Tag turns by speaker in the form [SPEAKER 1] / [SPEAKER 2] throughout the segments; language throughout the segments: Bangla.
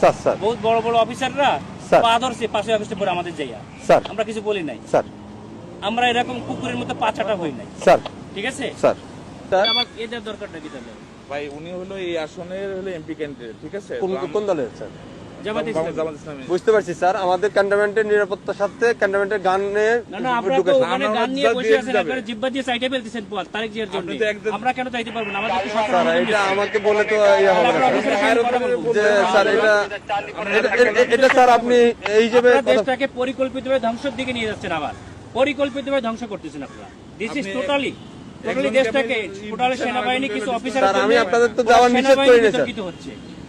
[SPEAKER 1] Sir sir.
[SPEAKER 2] বহুত বড় বড় অফিসাররা
[SPEAKER 1] স্যার।
[SPEAKER 2] পা ধরছে পাশে অফিসে পরে আমাদের যাইয়া।
[SPEAKER 1] স্যার।
[SPEAKER 2] আমরা কিছু বলি নাই।
[SPEAKER 1] স্যার।
[SPEAKER 2] আমরা এরকম কুকুরের মতো পাছাটা হই নাই।
[SPEAKER 1] স্যার।
[SPEAKER 2] ঠিক আছে?
[SPEAKER 1] স্যার।
[SPEAKER 2] আমার এদের দরকারটা কি তাহলে?
[SPEAKER 3] ভাই উনি হলো এই আসনের হলো এমপি ক্যান্ডিডেট ঠিক আছে?
[SPEAKER 1] কোন দলের স্যার? বুঝতে পারছি স্যার। আমাদের ক্যান্টনমেন্টের নিরাপত্তার সাথে ক্যান্টনমেন্টের গানে
[SPEAKER 2] না না আপনারা তো
[SPEAKER 1] ঢুকেছে।
[SPEAKER 2] ওখানে
[SPEAKER 3] আমরা
[SPEAKER 2] গান নিয়ে বসে আছেন আপনারা জিব্বা দিয়ে সাইডে ফেলতেছেন তারেক জিয়ার জন্য
[SPEAKER 3] আপনি তো একদম-
[SPEAKER 2] আমরা কেন চাইতে পারব না? আমাদের
[SPEAKER 1] স্যার এটা আমাকে বলে তো ইয়ে হবে। যে স্যার এটা স্যার আপনি এই কথা-
[SPEAKER 2] দেশটাকে পরিকল্পিতভাবে ধ্বংসের দিকে নিয়ে যাচ্ছেন আবার। পরিকল্পিতভাবে ধ্বংস করতেছেন আপনারা। দিস ইজ টোটালি টোটালি দেশটাকে সেনাবাহিনী কিছু অফিসার
[SPEAKER 1] স্যার, আমি আপনাদের তো যাওয়ার নিষেধ করি না, স্যার।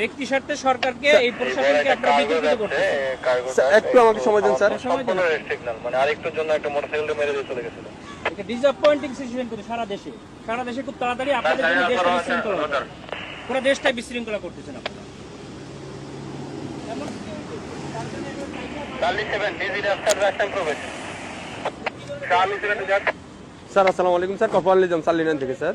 [SPEAKER 2] ব্যক্তি স্বার্থে সরকারকে এই প্রশাসনকে আপনারা বিতর্কিত
[SPEAKER 1] স্যার, একটু আমাকে সময় দিন স্যার।
[SPEAKER 2] সময় দিন।
[SPEAKER 4] সিগন্যাল মানে আরেকটুর জন্য একটা মোটরসাইকেল মেরে দিয়ে চলে গেছিল।
[SPEAKER 2] এটা ডিসঅ্যাপয়েন্টিং সিচুয়েশন কিন্তু সারা দেশে। সারা দেশে খুব তাড়াতাড়ি আপনাদের জন্য দেশটা বিশৃঙ্খলা পুরো দেশটাই বিশৃঙ্খলা করতেছেন আপনারা।
[SPEAKER 1] স্যার আসসালামু আলাইকুম স্যার। কপাল নিজাম সালিনান থেকে স্যার।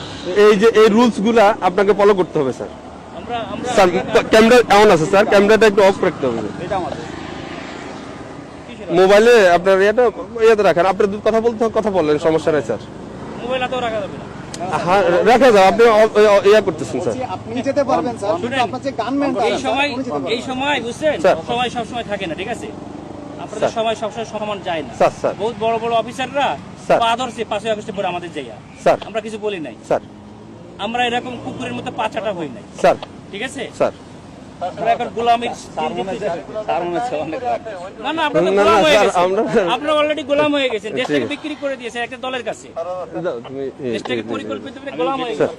[SPEAKER 1] এই যে এই রুলসগুলা আপনাকে ফলো করতে হবে স্যার
[SPEAKER 2] আমরা আমরা
[SPEAKER 1] স্যার ক্যামেরা এমন আছে স্যার ক্যামেরাটা একটু অফ রাখতে হবে। মোবাইলে আপনার ইয়েটা ইয়েতে রাখেন। আপনি দু- কথা বলতে কথা বললেন সমস্যা নাই স্যার
[SPEAKER 2] মোবাইল রাখা যাবে না।
[SPEAKER 1] হ্যাঁ রাখা যাও আপনি ইয়া- ইয়া করতেছেন স্যার
[SPEAKER 5] আপনি যেতে পারবেন স্যার আপনার যে গানম্যানটা
[SPEAKER 2] এই সময় এই সময় বুঝছেন?
[SPEAKER 1] স্যার।
[SPEAKER 2] সময় সব সময় থাকে না ঠিক আছে? আপনাদের। সময় সবসময় সমান যায় না।
[SPEAKER 1] Sir, sir.
[SPEAKER 2] বহুত বড় বড় অফিসাররা। পা ধরছে পাঁচই আগস্টে পরে আমাদের জায়গা।
[SPEAKER 1] স্যার।
[SPEAKER 2] আমরা কিছু বলি নাই।
[SPEAKER 1] স্যার।
[SPEAKER 2] আমরা এরকম কুকুরের মতো পাচাটা হই নাই।
[SPEAKER 1] স্যার।
[SPEAKER 2] ঠিক আছে?
[SPEAKER 1] স্যার।
[SPEAKER 2] আপনারা অলরেডি গোলাম হয়ে গেছেন। দেশটাকে বিক্রি করে দিয়েছে একটা দলের কাছে। দেশটাকে পরিকল্পিত গোলাম হয়ে গেছে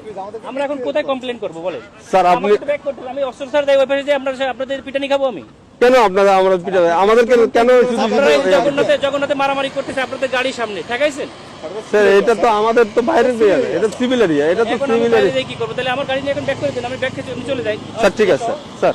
[SPEAKER 2] আমরা এখন কোথায় কমপ্লেন করব বলে
[SPEAKER 1] স্যার আপনি।
[SPEAKER 2] আমি অস্ত্র দেয় ওই পাশে আপনাদের পিটানি খাব আমি?
[SPEAKER 1] কেন আপনারা আমরা পিটাবে আমাদের কেন কেন
[SPEAKER 2] জগন্নাথে জগন্নাথে মারামারি করতেছে আপনাদের গাড়ির সামনে ঠেকাইছেন?
[SPEAKER 1] স্যার এটা তো আমাদের তো বাইরের এরিয়া এটা সিভিল এরিয়া এটা তো সিভিল এরিয়া
[SPEAKER 2] কি করব? তাহলে আমার গাড়ি নিয়ে এখন ব্যাক করে দিন আমি ব্যাক খেয়ে চলে যাই।
[SPEAKER 1] স্যার ঠিক আছে স্যার স্যার।